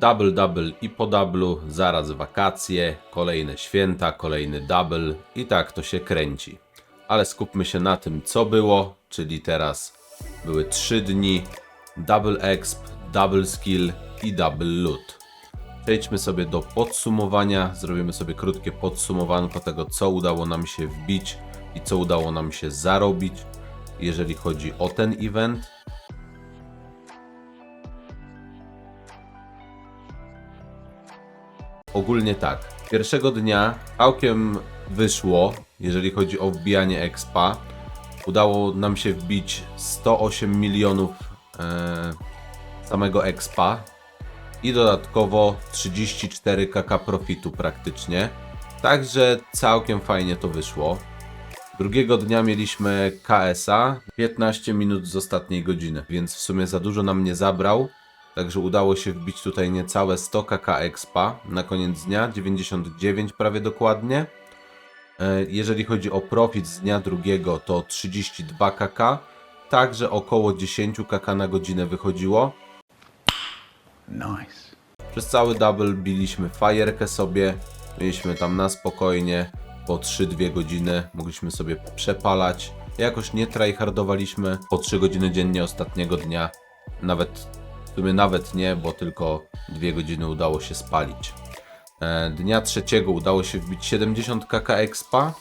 Double, double i po dublu, zaraz wakacje, kolejne święta, kolejny double i tak to się kręci. Ale skupmy się na tym, co było, czyli teraz były 3 dni, double exp, double skill i double loot. Przejdźmy sobie do podsumowania, zrobimy sobie krótkie podsumowanko tego, co udało nam się wbić i co udało nam się zarobić, jeżeli chodzi o ten event. Ogólnie tak. Pierwszego dnia całkiem wyszło, jeżeli chodzi o wbijanie expa. Udało nam się wbić 108 milionów e, samego expa i dodatkowo 34 kk profitu praktycznie. Także całkiem fajnie to wyszło. Drugiego dnia mieliśmy KSA, 15 minut z ostatniej godziny, więc w sumie za dużo nam nie zabrał. Także udało się wbić tutaj niecałe 100 kk expa na koniec dnia, 99 prawie dokładnie. E, Jeżeli chodzi o profit z dnia drugiego, to 32 kk, także około 10 kk na godzinę wychodziło. Nice. Przez cały double biliśmy fajerkę sobie, mieliśmy tam na spokojnie po 3-2 godziny, mogliśmy sobie przepalać. Jakoś nie tryhardowaliśmy po 3 godziny dziennie ostatniego dnia, nawet sumie nawet nie, bo tylko 2 godziny udało się spalić. E, Dnia trzeciego udało się wbić 70 kk expa,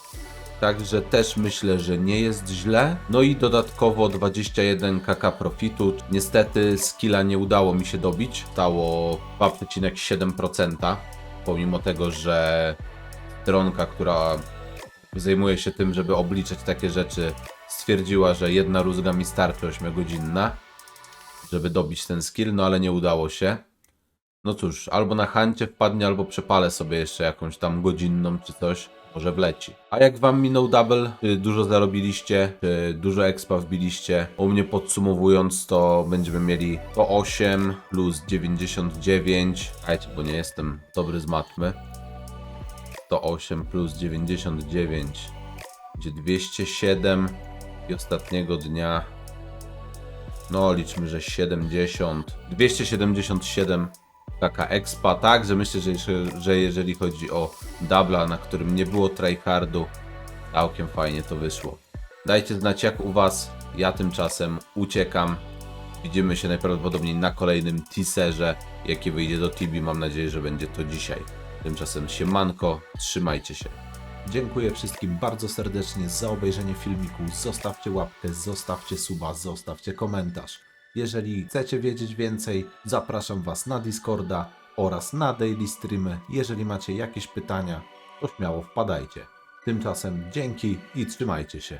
Także też myślę, że nie jest źle. No i dodatkowo 21 kk profitu. Niestety skilla nie udało mi się dobić. Stało 2,7%. Pomimo tego, że stronka, która zajmuje się tym, żeby obliczać takie rzeczy, stwierdziła, że jedna rózga mi starczy 8-godzinna, żeby dobić ten skill, no ale nie udało się. No cóż, albo na hancie wpadnie, albo przepalę sobie jeszcze jakąś tam godzinną czy coś. Może wleci. A jak wam minął double? Czy dużo zarobiliście? Czy dużo expa wbiliście? U mnie podsumowując to będziemy mieli 108 plus 99. Słuchajcie, bo nie jestem dobry z matmy. 108 plus 99 będzie 207 i ostatniego dnia no liczmy, że 70 277 taka expa, tak, że myślę, że, że- że jeżeli chodzi o dubla, na którym nie było tryhardu, całkiem fajnie to wyszło. Dajcie znać jak u was, ja tymczasem uciekam. Widzimy się najprawdopodobniej na kolejnym teaserze, jaki wyjdzie do Tibi, mam nadzieję, że będzie to dzisiaj. Tymczasem siemanko, trzymajcie się. Dziękuję wszystkim bardzo serdecznie za obejrzenie filmiku. Zostawcie łapkę, zostawcie suba, zostawcie komentarz. Jeżeli chcecie wiedzieć więcej, zapraszam Was na Discorda oraz na daily streamy. Jeżeli macie jakieś pytania, to śmiało wpadajcie. Tymczasem dzięki i trzymajcie się.